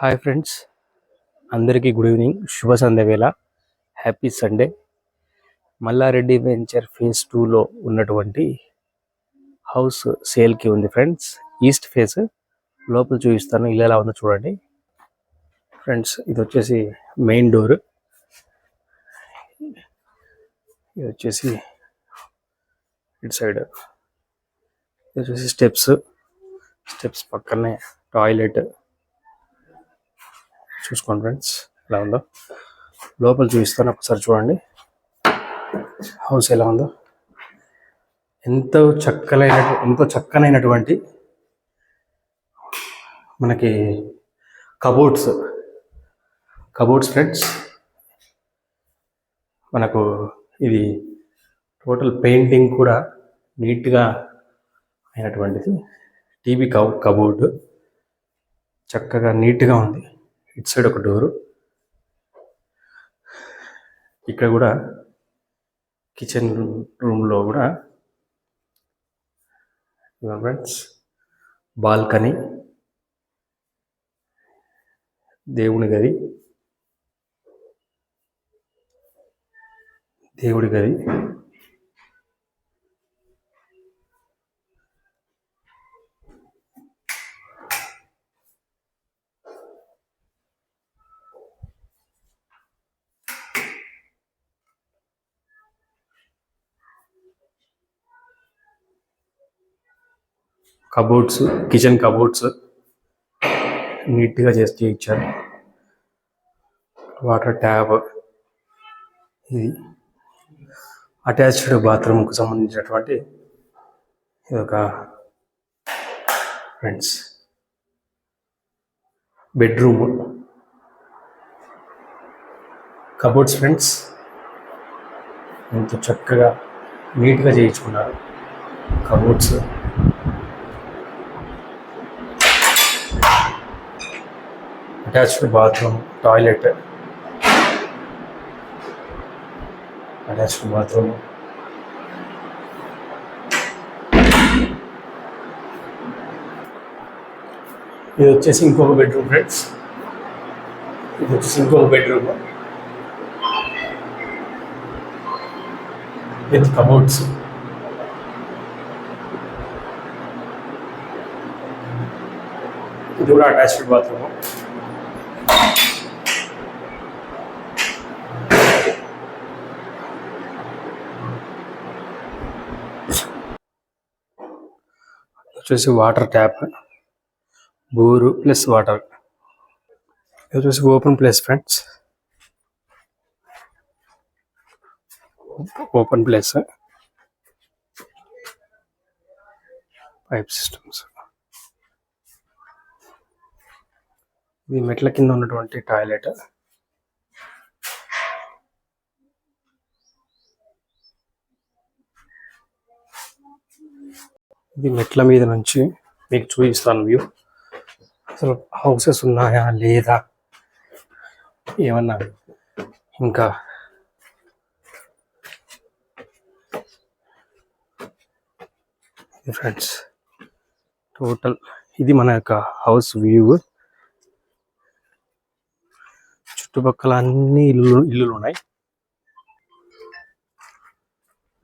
Hi friends. అందరికీ good evening. శుభ సంధ్య వేళ. Happy Sunday. Mallareddy venture phase టూలో ఉన్నటువంటి హౌస్ సేల్కి ఉంది ఫ్రెండ్స్. ఈస్ట్ ఫేస్ లోపల చూపిస్తాను. ఇల్లు ఎలా ఉందో చూడండి. ఫ్రెండ్స్ ఇది వచ్చేసి మెయిన్ డోర్. ఇది వచ్చేసి ఇటు సైడ్. ఇది వచ్చేసి స్టెప్స్. స్టెప్స్ పక్కనే టాయిలెట్. చూసుకోండి ఫ్రెండ్స్ ఎలా ఉందో? లోపల చూపిస్తాను ఒకసారి చూడండి. హౌస్ ఎలా ఉందో? ఎంతో చక్కలైన ఎంతో చక్కనైనటువంటి మనకి కబోర్డ్స్ కబోర్డ్స్ ఫ్రెండ్స్ మనకు ఇది టోటల్ పెయింటింగ్ కూడా నీట్గా అయినటువంటిది. టీవీ కబోర్డు చక్కగా నీట్గా ఉంది. ఇటు సైడ్ ఒక డోరు. ఇక్కడ కూడా కిచెన్ రూమ్లో కూడా ఫ్రెండ్స్ బాల్కనీ దేవుని గది దేవుడి గది. కబోర్డ్స్ కిచెన్ కబోర్డ్స్ నీట్గా చేసి ఇచ్చారు వాటర్ ట్యాప్ ఇది. అటాచ్డ్ బాత్రూమ్కు సంబంధించినటువంటి ఇది ఒక ఫ్రెండ్స్. బెడ్రూమ్. కబోర్డ్స్ ఫ్రెండ్స్ ఎంత చక్కగా నీట్గా చేయించుకున్నారు. Cupboards. Attached bathroom toilet attached bathroom ఇది వచ్చేసి ఇంకొక బెడ్రూమ్ ఫ్రెండ్స్ ఇది వచ్చేసి ఇంకొక బెడ్రూమ్ విత్ కబోర్డ్స్ ఇది కూడా అటాచ్డ్ బాత్రూమ్ వచ్చేసి water tap bore plus water. ఇది వచ్చేసి open place friends. Open place. Pipe systems. ఇది మెట్ల కింద ఉన్నటువంటి టాయిలెట్. ఇది మెట్ల మీద నుంచి మీకు చూపిస్తాను వ్యూ. అసలు హౌసెస్ ఉన్నాయా లేదా? ఏమన్నా ఇంకా? ఫ్రెండ్స్ టోటల్ ఇది మన యొక్క హౌస్ వ్యూ. చుట్టుపక్కల అన్ని ఇల్లు ఇల్లులు ఉన్నాయి.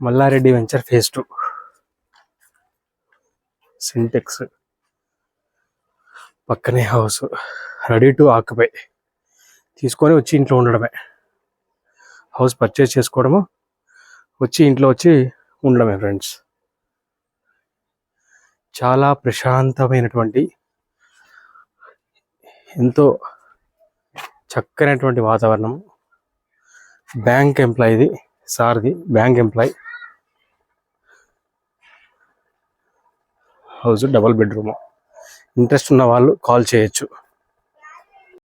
Mallareddy venture phase two. Sintex. పక్కనే హౌస్. Ready to occupy. తీసుకొని వచ్చి ఇంట్లో ఉండడమే. హౌస్ పర్చేస్ చేసుకోవడము. వచ్చి ఇంట్లో వచ్చి ఉండడమే ఫ్రెండ్స్. చాలా ప్రశాంతమైనటువంటి ఎంతో చక్కనటువంటి వాతావరణం. బ్యాంక్ ఎంప్లాయీది సార్ది bank employee. House double bedroom. Interest ఉన్న వాళ్ళు కాల్ చేయొచ్చు.